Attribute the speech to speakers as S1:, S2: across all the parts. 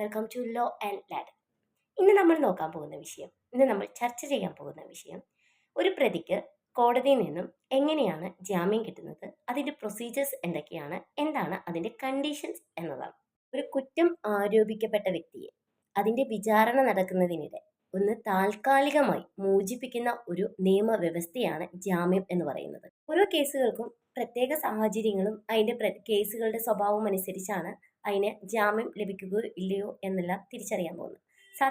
S1: Welcome to law and lad ഇന്ന് നമ്മൾ നോക്കാൻ പോകുന്ന വിഷയം ഇന്ന് നമ്മൾ ചർച്ച ചെയ്യാൻ പോകുന്ന വിഷയം ഒരു പ്രതിക്ക് കോടതിയിൽ നിന്നും എങ്ങനെയാണ് ജാമ്യം കിട്ടുന്നത് അതിന്റെ പ്രൊസീജിയേഴ്സ് എന്തൊക്കെയാണ് എന്താണ് അതിന്റെ കണ്ടീഷൻസ് എന്നതാണ്. ഒരു കുറ്റം ആരോപിക്കപ്പെട്ട വ്യക്തിയെ അതിന്റെ വിചാരണ നടക്കുന്നതിനിടെ ഒന്ന് താൽക്കാലികമായി മോചിപ്പിക്കുന്ന ഒരു നിയമവ്യവസ്ഥയാണ് ജാമ്യം എന്ന് പറയുന്നത്. ഓരോ കേസുകൾക്കും പ്രത്യേക സാഹചര്യങ്ങളും അതിന്റെ കേസുകളുടെ സ്വഭാവം അനുസരിച്ചാണ് അതിന് ജാമ്യം ലഭിക്കുകയോ ഇല്ലയോ എന്നെല്ലാം തിരിച്ചറിയാൻ പോകുന്നത്.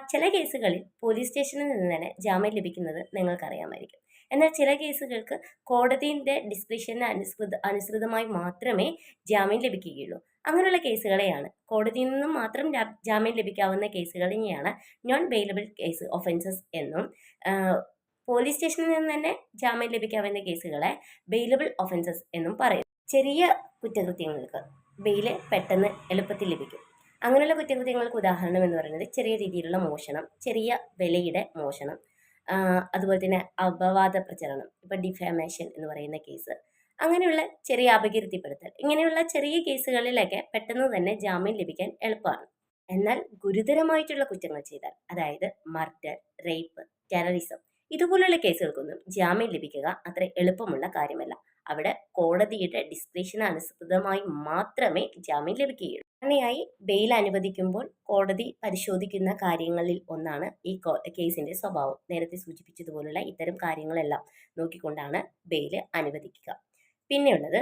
S1: ചില കേസുകളിൽ പോലീസ് സ്റ്റേഷനിൽ നിന്ന് തന്നെ ജാമ്യം ലഭിക്കുന്നത് നിങ്ങൾക്കറിയാമായിരിക്കും. എന്നാൽ ചില കേസുകൾക്ക് കോടതിയുടെ ഡിസ്ക്രിപ്ഷന് അനുസൃത അനുസൃതമായി മാത്രമേ ജാമ്യം ലഭിക്കുകയുള്ളൂ. അങ്ങനെയുള്ള കേസുകളെയാണ് കോടതിയിൽ നിന്നും മാത്രം ജാമ്യം ലഭിക്കാവുന്ന കേസുകളെയാണ് നോൺ ബെയിലബിൾ കേസ് ഒഫൻസസ് എന്നും പോലീസ് സ്റ്റേഷനിൽ നിന്ന് തന്നെ ജാമ്യം ലഭിക്കാവുന്ന കേസുകളെ ബെയിലബിൾ ഒഫൻസസ് എന്നും പറയും. ചെറിയ കുറ്റകൃത്യങ്ങൾക്ക് ബെയിൽ പെട്ടെന്ന് എളുപ്പത്തിൽ ലഭിക്കും. അങ്ങനെയുള്ള കുറ്റകൃത്യങ്ങൾക്ക് ഉദാഹരണം എന്ന് പറയുന്നത് ചെറിയ രീതിയിലുള്ള മോഷണം ചെറിയ വിലയുടെ മോഷണം അതുപോലെ തന്നെ അപവാദ പ്രചരണം ഇപ്പം ഡിഫാമേഷൻ എന്ന് പറയുന്ന കേസ് അങ്ങനെയുള്ള ചെറിയ അപകീർത്തിപ്പെടുത്തൽ ഇങ്ങനെയുള്ള ചെറിയ കേസുകളിലൊക്കെ പെട്ടെന്ന് തന്നെ ജാമ്യം ലഭിക്കാൻ എളുപ്പമാണ്. എന്നാൽ ഗുരുതരമായിട്ടുള്ള കുറ്റങ്ങൾ ചെയ്താൽ അതായത് മർഡർ റേപ്പ് ടെററിസം ഇതുപോലുള്ള കേസുകൾക്കൊന്നും ജാമ്യം ലഭിക്കുക അത്ര എളുപ്പമുള്ള കാര്യമല്ല. അവിടെ കോടതിയുടെ ഡിസ്ക്രിപ്ഷന് അനുസൃതമായി മാത്രമേ ജാമ്യം ലഭിക്കുകയുള്ളൂ. അങ്ങനെയായി ബെയിൽ അനുവദിക്കുമ്പോൾ കോടതി പരിശോധിക്കുന്ന കാര്യങ്ങളിൽ ഒന്നാണ് ഈ കേസിന്റെ സ്വഭാവം. നേരത്തെ സൂചിപ്പിച്ചതുപോലുള്ള ഇത്തരം കാര്യങ്ങളെല്ലാം നോക്കിക്കൊണ്ടാണ് ബെയിൽ അനുവദിക്കുക. പിന്നെയുള്ളത്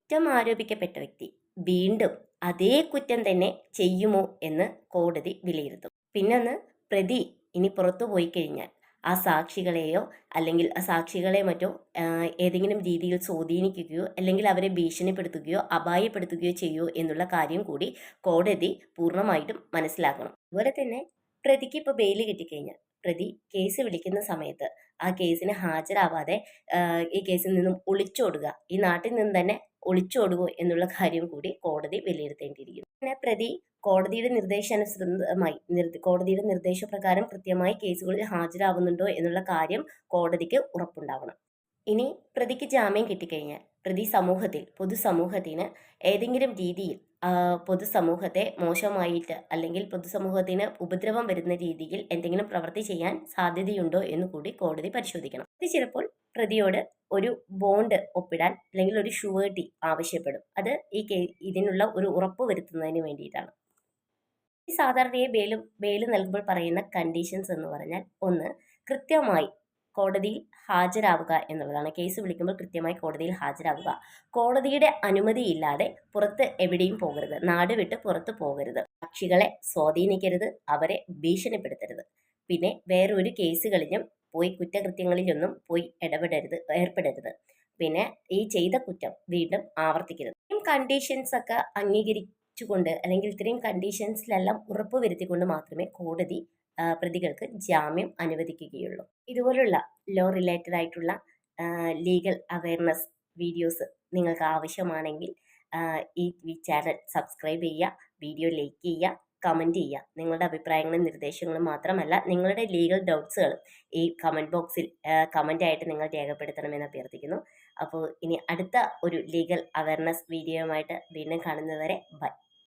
S1: കുറ്റം ആരോപിക്കപ്പെട്ട വ്യക്തി വീണ്ടും അതേ കുറ്റം തന്നെ ചെയ്യുമോ എന്ന് കോടതി വിലയിരുത്തും. പിന്നൊന്ന് പ്രതി ഇനി പുറത്തു പോയി കഴിഞ്ഞാൽ ആ സാക്ഷികളെയോ അല്ലെങ്കിൽ ആ സാക്ഷികളെ മറ്റോ ഏതെങ്കിലും രീതിയിൽ സ്വാധീനിക്കുകയോ അല്ലെങ്കിൽ അവരെ ഭീഷണിപ്പെടുത്തുകയോ അപായപ്പെടുത്തുകയോ ചെയ്യുമോ എന്നുള്ള കാര്യം കൂടി കോടതി പൂർണമായിട്ടും മനസ്സിലാക്കണം. അതുപോലെ തന്നെ പ്രതിക്ക് ഇപ്പോൾ ബെയിൽ കിട്ടിക്കഴിഞ്ഞാൽ പ്രതി കേസ് വിളിക്കുന്ന സമയത്ത് ആ കേസിന് ഹാജരാവാതെ ഈ കേസിൽ നിന്നും ഒളിച്ചോടുക ഈ നാട്ടിൽ നിന്ന് തന്നെ ഒളിച്ചോടുകയോ എന്നുള്ള കാര്യം കൂടി കോടതി വിലയിരുത്തേണ്ടിയിരിക്കുന്നു. പിന്നെ പ്രതി കോടതിയുടെ നിർദ്ദേശാനുസൃതമായി നിർദ്ദ കോടതിയുടെ നിർദ്ദേശപ്രകാരം കൃത്യമായി കേസുകളിൽ ഹാജരാകുന്നുണ്ടോ എന്നുള്ള കാര്യം കോടതിക്ക് ഉറപ്പുണ്ടാവണം. ഇനി പ്രതിക്ക് ജാമ്യം കിട്ടിക്കഴിഞ്ഞാൽ പ്രതി സമൂഹത്തിൽ പൊതുസമൂഹത്തിന് ഏതെങ്കിലും രീതിയിൽ പൊതുസമൂഹത്തെ മോശമായിട്ട് അല്ലെങ്കിൽ പൊതുസമൂഹത്തിന് ഉപദ്രവം വരുന്ന രീതിയിൽ എന്തെങ്കിലും പ്രവൃത്തി ചെയ്യാൻ സാധ്യതയുണ്ടോ എന്ന് കൂടി കോടതി പരിശോധിക്കണം. ഇത് ചിലപ്പോൾ പ്രതിയോട് ഒരു ബോണ്ട് ഒപ്പിടാൻ അല്ലെങ്കിൽ ഒരു ഷുവേർട്ടി ആവശ്യപ്പെടും. അത് ഈ ഇതിനുള്ള ഒരു ഉറപ്പ് വരുത്തുന്നതിന് വേണ്ടിയിട്ടാണ്. ഈ സാധാരണയെ ബെയിലും ബെയിൽ നൽകുമ്പോൾ പറയുന്ന കണ്ടീഷൻസ് എന്ന് പറഞ്ഞാൽ ഒന്ന് കൃത്യമായി കോടതിയിൽ ഹാജരാവുക എന്നുള്ളതാണ്. കേസ് വിളിക്കുമ്പോൾ കൃത്യമായി കോടതിയിൽ ഹാജരാവുക. കോടതിയുടെ അനുമതിയില്ലാതെ പുറത്ത് എവിടെയും പോകരുത്. നാട് വിട്ട് പുറത്ത് പോകരുത്. കക്ഷികളെ സ്വാധീനിക്കരുത്. അവരെ ഭീഷണിപ്പെടുത്തരുത്. പിന്നെ വേറൊരു കേസുകളിലും പോയി കുറ്റകൃത്യങ്ങളിലൊന്നും പോയി ഇടപെടരുത് ഏർപ്പെടരുത്. പിന്നെ ഈ ചെയ്ത കുറ്റം വീണ്ടും ആവർത്തിക്കരുത്. കണ്ടീഷൻസ് ഒക്കെ അംഗീകരിച്ചുകൊണ്ട് അല്ലെങ്കിൽ ഇത്രയും കണ്ടീഷൻസിലെല്ലാം ഉറപ്പ് വരുത്തിക്കൊണ്ട് മാത്രമേ കോടതി പ്രതികൾക്ക് ജാമ്യം അനുവദിക്കുകയുള്ളൂ. ഇതുപോലുള്ള ലോ റിലേറ്റഡ് ആയിട്ടുള്ള ലീഗൽ അവയർനെസ് വീഡിയോസ് നിങ്ങൾക്ക് ആവശ്യമാണെങ്കിൽ ഈ ചാനൽ സബ്സ്ക്രൈബ് ചെയ്യുക വീഡിയോ ലൈക്ക് ചെയ്യുക കമന്റ് ചെയ്യുക നിങ്ങളുടെ അഭിപ്രായങ്ങളും നിർദ്ദേശങ്ങളും മാത്രമല്ല നിങ്ങളുടെ ലീഗൽ ഡൗട്ട്സുകളും ഈ കമന്റ് ബോക്സിൽ കമന്റ് ആയിട്ട് നിങ്ങൾ രേഖപ്പെടുത്തണമെന്ന് അഭ്യർത്ഥിക്കുന്നു. അപ്പോൾ ഇനി അടുത്ത ഒരു ലീഗൽ അവയർനെസ് വീഡിയോയുമായിട്ട് വീണ്ടും കാണുന്നതുവരെ ബൈ.